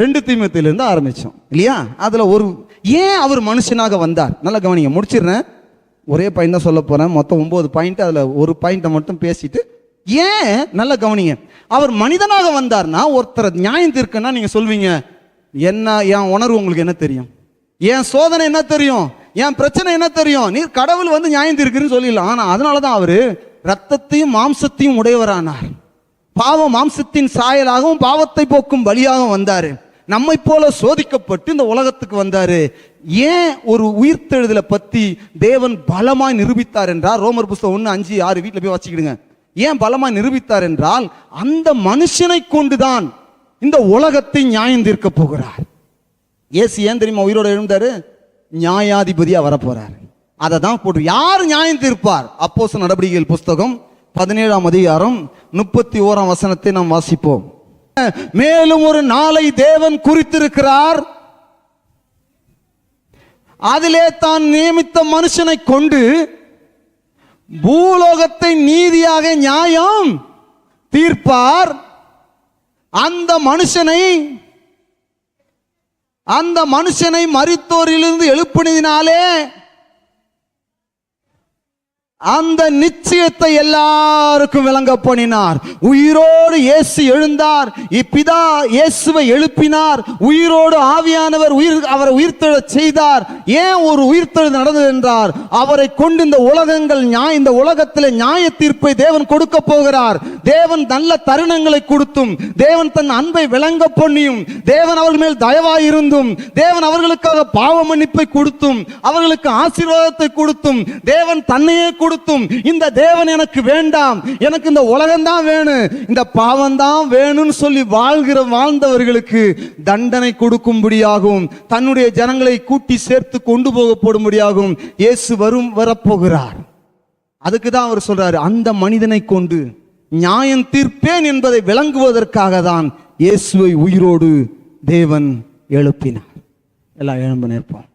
ரெண்டு தீமத்திலிருந்து ஆரம்பித்தோம் இல்லையா? அதில் ஒரு ஏன் அவர் மனுஷனாக வந்தார்? நல்லா கவனிங்க முடிச்சிடுறேன். ஒரே பாயிண்ட் தான் சொல்ல போகிறேன் மொத்தம் ஒம்பது பாயிண்ட் அதில் ஒரு பாயிண்ட்டை மட்டும் பேசிட்டு ஏன்? நல்லா கவனிங்க. அவர் மனிதனாக வந்தார்னா ஒருத்தரை நியாயம் தீர்க்கன்னா நீங்கள் சொல்வீங்க என்ன என் உணர்வு உங்களுக்கு என்ன தெரியும்? என் சோதனை என்ன தெரியும்? என் பிரச்சனை என்ன தெரியும்? நீர் கடவுள் வந்து நியாயம் தீர்க்குன்னு சொல்லிடலாம். ஆனால் அதனால தான் அவர் ரத்தத்தையும் மாம்சத்தையும் உடையவரானார். பாவம் மாம்சத்தின் சாயலாகவும் பாவத்தை போக்கும் பலியாகவும் வந்தார். நம்மை போல சோதிக்கப்பட்டு இந்த உலகத்துக்கு வந்தார். ஏன் ஒரு உயிர்த்தெழுதலை பற்றி தேவன் பலமாய் நிரூபித்தார் என்றால் ரோமர் புஸ்தகம் ஒன்று அஞ்சு ஆறு வீட்டில் போய் வச்சுக்கிடுங்க ஏன் பலமாய் நிரூபித்தார் என்றால் அந்த மனுஷனை கொண்டுதான் இந்த உலகத்தை நியாயம் தீர்க்க போகிறார். ஏசு ஏன் தெரியுமா உயிரோட எழுந்தாரு? நியாயாதிபதியாக வரப்போறார். அதை தான் போட்டு யார் நியாயம் தீர்ப்பார்? அப்போச நடவடிக்கைகள் புஸ்தகம் பதினேழாம் அதிகாரம் முப்பத்தி ஓராம் வசனத்தை நாம் வாசிப்போம். மேலும் ஒரு நாளை தேவன் குறித்திருக்கிறார். அதிலே தான் நியமித்த மனுஷனை கொண்டு பூலோகத்தை நீதியாக நியாயம் தீர்ப்பார். அந்த மனுஷனை அந்த மனுஷனை மறித்தோரிலிருந்து எழுப்பினதினாலே அந்த நிச்சயத்தை எல்லாருக்கும் விளங்க பண்ணினார். உயிரோடு இயேசு எழுந்தார். இப்பிதா இயேசுவை எழுப்பினார். உயிரோடு ஆவியானவர் உயிர் அவரை உயிர்த்தெழச் செய்தார். ஏன் ஒரு உயிர்த்தெழு நடந்தது என்றார்? அவரை கொண்டு இந்த உலகங்கள் நியாய இந்த உலகத்தில் நியாய தீர்ப்பை தேவன் கொடுக்க போகிறார். தேவன் நல்ல தருணங்களை கொடுத்தும் தேவன் தன் அன்பை விளங்க பண்ணியும் தேவன் அவர்கள் மேல் தயவாயிருந்தும் தேவன் அவர்களுக்காக பாவ மன்னிப்பை கொடுத்தும் அவர்களுக்கு ஆசீர்வாதத்தை கொடுத்தும் தேவன் தன்னையே கொடுத்தும் இந்த தேவன் எனக்கு வேண்டாம். எனக்கு இந்த உலகம் தான் வேணும் இந்த பாவம் தான் வேணும்னு சொல்லி வாழ்கிற வாழ்ந்தவர்களுக்கு தண்டனை கொடுக்கும்படியாகவும் தன்னுடைய ஜனங்களை கூட்டி சேர்த்து கொண்டு போகப்படும்படியாகவும் இயேசு வரும் வரப்போகிறார். அதுக்கு தான் அவர் சொல்றாரு அந்த மனிதனை கொண்டு நியாயம் தீர்ப்பேன் என்பதை விளங்குவதற்காக தான் இயேசுவை உயிரோடு தேவன் எழுப்பினார். எல்லாம் எழும்ப நிற்போம்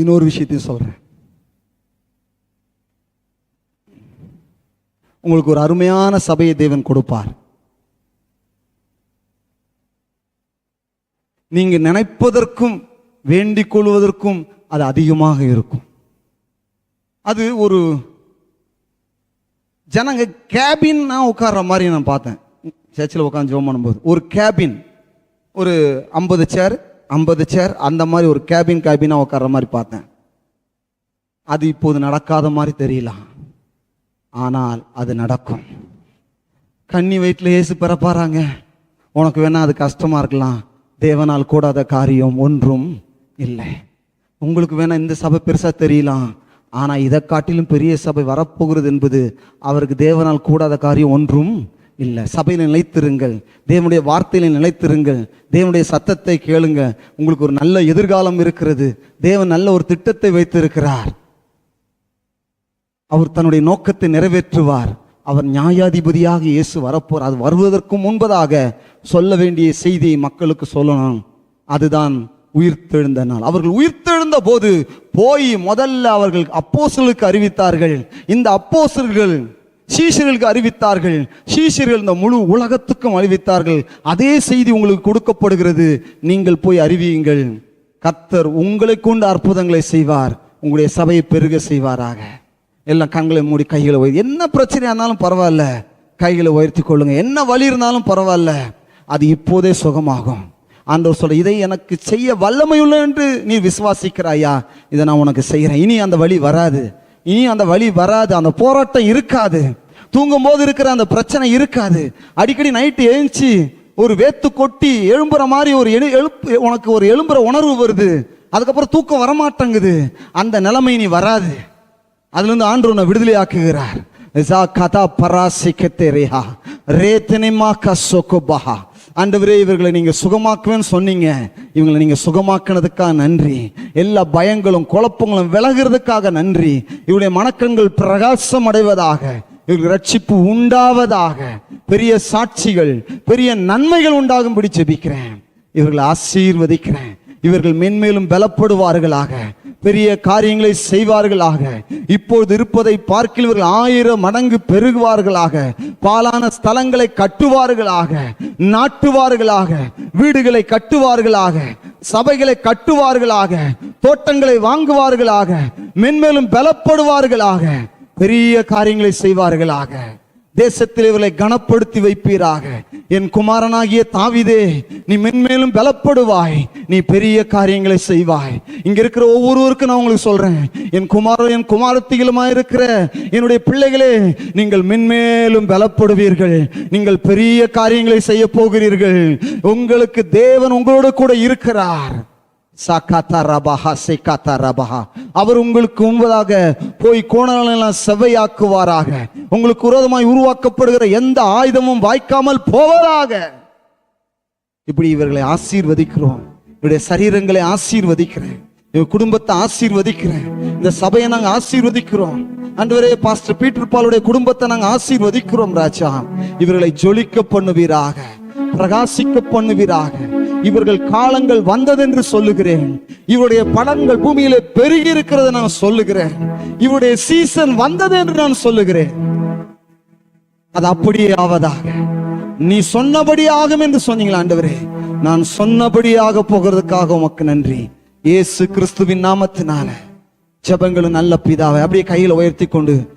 இன்னொரு விஷயத்தையும் சொல்றேன். உங்களுக்கு ஒரு அருமையான சபையை தேவன் கொடுப்பார். நீங்க நினைப்பதற்கும் வேண்டிக் கொள்வதற்கும் அது அதிகமாக இருக்கும். அது ஒரு ஜனங்க கேபின்னா உட்கார்ற மாதிரி நான் பார்த்தேன். சர்ச்சில் உட்காந்து ஜோம் பண்ணும்போது. ஒரு கேபின் ஒரு ஐம்பது சேர் ஐம்பது சேர் அந்த மாதிரி ஒரு கேபின் கேபினாக உட்கார்ற மாதிரி பார்த்தேன். அது இப்போது நடக்காத மாதிரி தெரியலாம் ஆனால் அது நடக்கும். கன்னி வயிற்றில் ஏசு பிறப்பாராங்க. உனக்கு வேணால் அது கஷ்டமாக இருக்கலாம். தேவனால் கூடாத காரியம் ஒன்றும் இல்லை. உங்களுக்கு வேணால் இந்த சபை பெருசாக தெரியலாம். ஆனால் இதை காட்டிலும் பெரிய சபை வரப்போகிறது என்பது அவருக்கு தேவனால் கூடாத காரியம் ஒன்றும் இல்லை. சபையில் நிலைத்திருங்கள். தேவனுடைய வார்த்தையில் நிலைத்திருங்கள். தேவனுடைய சத்தத்தை கேளுங்க உங்களுக்கு ஒரு நல்ல எதிர்காலம் இருக்கிறது. தேவன் நல்ல ஒரு திட்டத்தை வைத்திருக்கிறார். அவர் தன்னுடைய நோக்கத்தை நிறைவேற்றுவார். அவர் நியாயாதிபதியாக இயேசு வரப்போர் அது வருவதற்கு முன்பதாக சொல்ல வேண்டிய செய்தியை மக்களுக்கு சொல்லணும். அதுதான் உயிர்த்தெழுந்த நாள். அவர்கள் உயிர்த்தெழுந்த போது போய் முதல்ல அவர்கள் அப்போசலுக்கு அறிவித்தார்கள். இந்த அப்போஸ்தலர்கள் சீஷர்களுக்கு அறிவித்தார்கள். சீஷர்கள் இந்த முழு உலகத்துக்கும் அறிவித்தார்கள். அதே செய்தி உங்களுக்கு கொடுக்கப்படுகிறது. நீங்கள் போய் அறிவியுங்கள். கத்தர் உங்களை கொண்டு அற்புதங்களை செய்வார். உங்களுடைய சபையை பெருக செய்வாராக. எல்லாம் கண்களை மூடி கைகளை உயர்த்தி என்ன பிரச்சனையாக இருந்தாலும் பரவாயில்ல. கைகளை உயர்த்தி கொள்ளுங்க. என்ன வலி இருந்தாலும் பரவாயில்ல. அது இப்போதே சுகமாகும். ஆண்டவர் சொல்ல இதை எனக்கு செய்ய வல்லமையுள்ள என்று நீ விசுவாசிக்கிறாயா? இதை நான் உனக்கு செய்கிறேன். இனி அந்த வழி வராது. இனி அந்த வழி வராது அந்த போராட்டம் இருக்காது. தூங்கும் போது இருக்கிற அந்த பிரச்சனை இருக்காது. அடிக்கடி நைட்டு எழுந்துச்சு ஒரு வேத்து கொட்டி எழும்புற மாதிரி ஒரு எழு எழுப்பு உனக்கு ஒரு எழும்புற உணர்வு வருது. அதுக்கப்புறம் தூக்கம் வரமாட்டேங்குது. அந்த நிலைமை நீ வராது. அதுலேருந்து ஆண்டு உன்னை விடுதலை ஆக்குகிறார் கதா பராசிக்க ரேஹா. ரேத்தனிமா கசோகோபஹா ஆண்டவரே இவர்களை நீங்கள் சுகமாக்குவேன்னு சொன்னீங்க. இவங்களை நீங்கள் சுகமாக்குனதுக்காக நன்றி. எல்லா பயங்களும் குழப்பங்களும் விலகிறதுக்காக நன்றி. இவருடைய மனக்கண்கள் பிரகாசம் அடைவதாக இவர்கள் ரட்சிப்பு உண்டாவதாக பெரிய சாட்சிகள் பெரிய நன்மைகள் உண்டாகும்படி ஜெபிக்கிறேன். இவர்களை ஆசீர்வதிக்கிறேன். இவர்கள் மென்மேலும் பலப்படுவார்களாக. பெரிய காரியங்களை செய்வார்களாக. இப்போது இருப்பதை பார்க்கிறவர்கள் ஆயிரம் மடங்கு பெருகுவார்களாக. பாலான ஸ்தலங்களை கட்டுவார்களாக. நாட்டுவார்களாக. வீடுகளை கட்டுவார்களாக. சபைகளை கட்டுவார்களாக. தோட்டங்களை வாங்குவார்களாக. மென்மேலும் பலப்படுவார்களாக. பெரிய காரியங்களை செய்வார்களாக. தேசத்தில் இவர்களை கனப்படுத்தி வைப்பீராக. என் குமாரனாகிய தாவிதே நீ மென்மேலும் பலப்படுவாய். நீ பெரிய காரியங்களை செய்வாய். இங்க இருக்கிற ஒவ்வொருவருக்கும் நான் உங்களுக்கு சொல்றேன். என் குமாரன் என் குமாரத்திகளுமா இருக்கிற என்னுடைய பிள்ளைகளே நீங்கள் மென்மேலும் பலப்படுவீர்கள். நீங்கள் பெரிய காரியங்களை செய்ய போகிறீர்கள். உங்களுக்கு தேவன் உங்களோட கூட இருக்கிறார். அவர் உங்களுக்கு முன்பதாக போய் கோணங்களெல்லாம் செவ்வையாக்குவாராக. உங்களுக்கு உரோதமாய் உருவாக்கப்படுகிற எந்த ஆயுதமும் வாய்க்காமல் போவதாக. இப்படி இவர்களை ஆசீர்வதிக்கிறோம். இவருடைய சரீரங்களை ஆசீர்வதிக்கிறேன். இவங்க குடும்பத்தை ஆசீர்வதிக்கிறேன். இந்த சபையை நாங்க ஆசீர்வதிக்கிறோம். அன்றுவரே பாஸ்டர் பீட்டர் பாலுடைய குடும்பத்தை நாங்க ஆசீர்வதிக்கிறோம் ராஜா. இவர்களை ஜொலிக்க பண்ணுவீராக. பிரகாசிக்க பண்ணுவீராக. இவர்கள் காலங்கள் வந்ததென்று சொல்லுகிறேன். இவருடைய பலன்கள் பூமியிலே பெருகி இருக்கிறத நான் சொல்லுகிறேன். இவருடைய சீசன் வந்தது என்று நான் சொல்லுகிறேன். அது அப்படியே ஆவதாக. நீ சொன்னபடி ஆகும் என்று சொன்னீங்களா ஆண்டவரே? நான் சொன்னபடியாக போகிறதுக்காக உமக்கு நன்றி. இயேசு கிறிஸ்துவின் நாமத்தினால. ஜபங்களும் நல்ல பிதாவை அப்படியே கையில உயர்த்தி கொண்டு